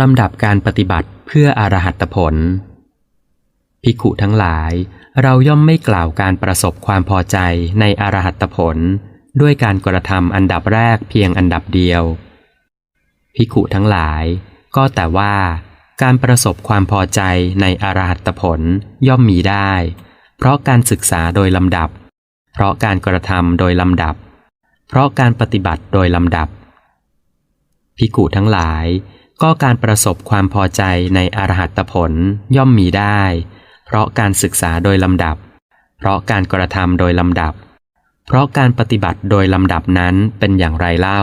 ลำดับการปฏิบัติเพื่ออรหัตผล ภิกขุทั้งหลาย เราย่อมไม่กล่าวการประสบความพอใจในอรหัตผล ด้วยการกระทำอันดับแรกเพียงอันดับเดียว ภิกขุทั้งหลาย ก็แต่ว่า การประสบความพอใจในอรหัตผลย่อมมีได้ เพราะการศึกษาโดยลำดับ เพราะการกระทำโดยลำดับ เพราะการปฏิบัติโดยลำดับภิกขุทั้งหลาย ก็การประสบความพอใจในอรหัตผลย่อมมีได้ เพราะการศึกษาโดยลำดับ เพราะการกระทำโดยลำดับ เพราะการปฏิบัติโดยลำดับนั้นเป็นอย่างไรเล่า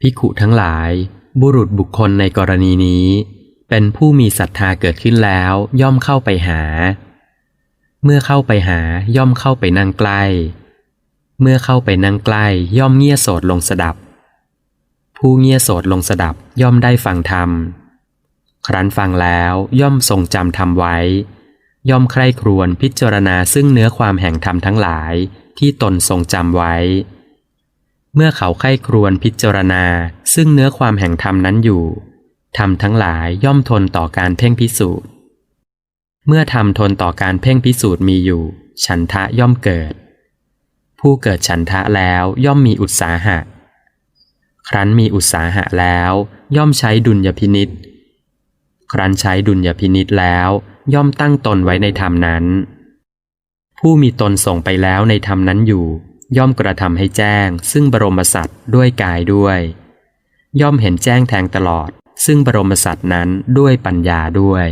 ภิขุทั้งหลาย บุรุษบุคคลในกรณีนี้ เป็นผู้มีศรัทธาเกิดขึ้นแล้วย่อมเข้าไปหา เมื่อเข้าไปหาย่อมเข้าไปนั่งใกล้ เมื่อเข้าไปนั่งใกล้ย่อมเงี่ยโสดลงสดับ ผู้เงียโสดลงสดับย่อมได้ฟังธรรม ครั้นฟังแล้วย่อมทรงจำธรรมไว้ ย่อมใคร่ครวญพิจารณาซึ่งเนื้อความแห่งธรรมทั้งหลายที่ตนทรงจำไว้ เมื่อเขาใคร่ครวญพิจารณาซึ่งเนื้อความแห่งธรรมนั้นอยู่ธรรมทั้งหลายย่อมทนต่อการเพ่งพิสูจน์ เมื่อธรรมทนต่อการเพ่งพิสูจน์มีอยู่ ฉันทะย่อมเกิด ผู้เกิดฉันทะแล้วย่อมมีอุตสาหะ ครั้นมีอุตสาหะแล้ว ย่อมใช้ดุลยพินิษครั้นใช้ดุลยพินิษแล้ว ย่อมตั้งตนไว้ในธรรมนั้น ผู้มีตนส่งไปแล้วในธรรมนั้นอยู่ ย่อมกระทำให้แจ้ง ซึ่งบรมสัตว์ด้วยกายด้วย ย่อมเห็นแจ้งแทงตลอด ซึ่งบรมสัตว์นั้นด้วยปัญญาด้วย